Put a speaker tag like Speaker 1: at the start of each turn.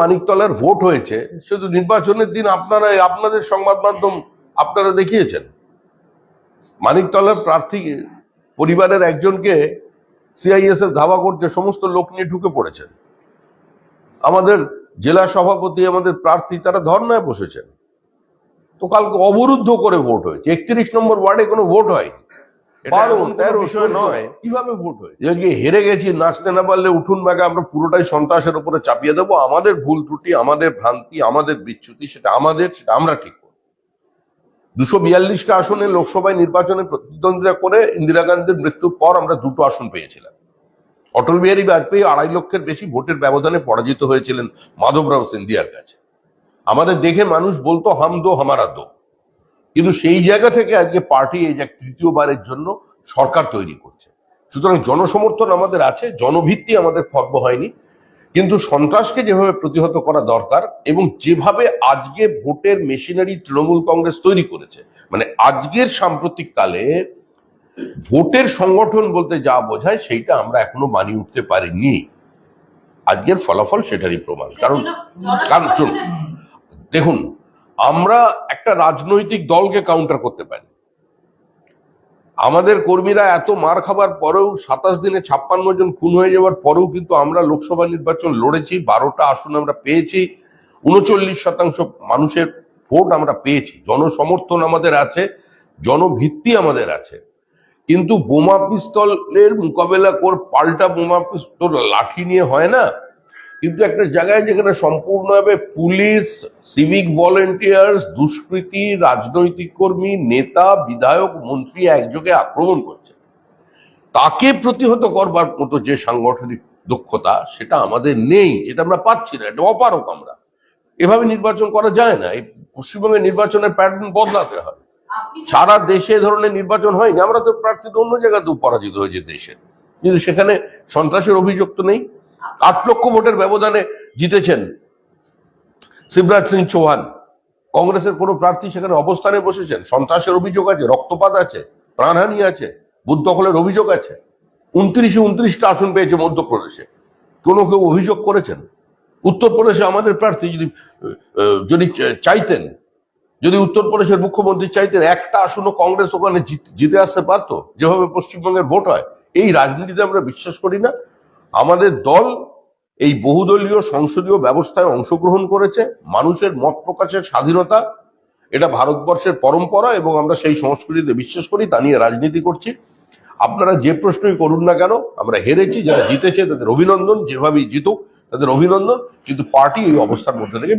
Speaker 1: মানিকতলার vote হয়েছে, শুধু নির্বাচনের দিন আপনারা আপনাদের সংবাদ মাধ্যম আপনারা দেখিয়েছেন। মানিকতলার প্রার্থী, পরিবারের একজনকে সিআইএসএফ ধাওয়া করতে সমস্ত লোক নিয়ে ঢুকে পড়েছেন। আমাদের জেলা সভাপতি, আমাদের প্রার্থী, তারা ধর্নায় বসেছেন। তো কালকে অবরুদ্ধ করে ভোট হয়েছে, একত্রিশ নম্বর ওয়ার্ডে কোনো ভোট হয়নি। কীভাবে ভোট হয়েছে? যে হেরে গেছি নাচতে না পারলে উঠুন ব্যাগে আমরা পুরোটাই সন্ত্রাসের উপরে চাপিয়ে দেবো। আমাদের ভুল ত্রুটি আমাদের ভ্রান্তি আমাদের বিচ্যুতি সেটা আমাদের সেটা আমরা ঠিক করব। দুশো বিয়াল্লিশটা আসনে লোকসভায় নির্বাচনে প্রতিদ্বন্দ্বিতা করে ইন্দিরা গান্ধীর মৃত্যুর পর আমরা দুটো আসন পেয়েছিলাম। অটল বিহারী বাজপেয়ী আড়াই লক্ষের বেশি ভোটের ব্যবধানে পরাজিত হয়েছিলেন মাধবরাও সিন্ধিয়ার কাছে। আমাদের দেখে মানুষ বলতো হাম দো হামারা দো। কিন্তু সেই জায়গা থেকে আজকে পার্টি এই যে তৃতীয়বারের জন্য সরকার তৈরি করছে। সুতরাং জনসমর্থন আমাদের আছে জনভিত্তি আমাদের খর্ব হয়নি। কিন্তু সন্ত্রাসকে যেভাবে প্রতিহত করা দরকার এবং যেভাবে আজকে ভোটের মেশিনারি তৃণমূল কংগ্রেস তৈরি করেছে মানে আজকের সাম্প্রতিক কালে ভোটের সংগঠন বলতে যা বোঝায় সেইটা আমরা এখনও মানিয়ে উঠতে পারিনি। আজকের ফলাফল সেটারই প্রমাণ। কারণ কারণ দেখুন আমরা একটা রাজনৈতিক দলকে কাউন্টার করতে পারি। আমাদের কর্মীরা এত মার খাবার পরেও সাতাশ দিনে ছাপ্পান্ন জন খুন হয়ে যাওয়ার পরেও কিন্তু আমরা লোকসভা নির্বাচন লড়েছি, বারোটা আসন আমরা পেয়েছি, উনচল্লিশ শতাংশ মানুষের ভোট আমরা পেয়েছি। জনসমর্থন আমাদের আছে জনভিত্তি আমাদের আছে। কিন্তু বোমা পিস্তলের মোকাবেলা কর, পাল্টা বোমা পিস্তল লাঠি নিয়ে হয় না? কিন্তু একটা জায়গায় যেখানে সম্পূর্ণভাবে পুলিশ সিভিক ভলেন্টিয়ার্স দুষ্কৃতী রাজনৈতিক কর্মী নেতা বিধায়ক মন্ত্রী একযোগে আক্রমণ করছে। তাকে প্রতিহত করবার মতো যে সাংগঠনিক দক্ষতা সেটা আমাদের নেই এটা আমরা পাচ্ছি না এটা অপারক আমরা। এভাবে নির্বাচন করা যায় না এই পশ্চিমবঙ্গের নির্বাচনের প্যাটার্ন বদলাতে হয়। সারা দেশে এ ধরনের নির্বাচন হয়নি আমরা তো প্রার্থী অন্য জায়গাতেও পরাজিত হয়েছে দেশে। কিন্তু সেখানে সন্ত্রাসের অভিযোগ তো নেই। আট লক্ষ ভোটের ব্যবধানে জিতেছেন শিবরাজ সিং চৌহান। কংগ্রেসের কোনো প্রার্থী সেখানে অবস্থানে বসেছেন? সন্ত্রাসের অভিযোগ আছে, রক্তপাত আছে, প্রাণহানি আছে, বুথ অভিযোগ আছে। উনত্রিশে উনত্রিশটা আসন পেয়েছে মধ্যপ্রদেশে। কোনো কেউ অভিযোগ করেছেন? উত্তরপ্রদেশে আমাদের প্রার্থী যদি যদি চাইতেন, যদি উত্তরপ্রদেশের মুখ্যমন্ত্রী চাইতেন, একটা আসনও কংগ্রেস ওখানে জিতে আসতে পারতো? যেভাবে পশ্চিমবঙ্গের ভোট হয়, এই রাজনীতিতে আমরা বিশ্বাস করি না। আমাদের দল এই বহুদলীয় সংসদীয় ব্যবস্থায় অংশগ্রহণ করেছে, মানুষের মত প্রকাশের স্বাধীনতা, এটা ভারতবর্ষের পরম্পরা এবং আমরা সেই সংস্কৃতিতে বিশ্বাস করি, তা নিয়ে রাজনীতি করছি। আপনারা যে প্রশ্নই করুন না কেন, আমরা হেরেছি, যারা জিতেছে তাদের অভিনন্দন, যেভাবেই জিতুক তাদের অভিনন্দন, কিন্তু পার্টি এই অবস্থার মধ্যে থেকে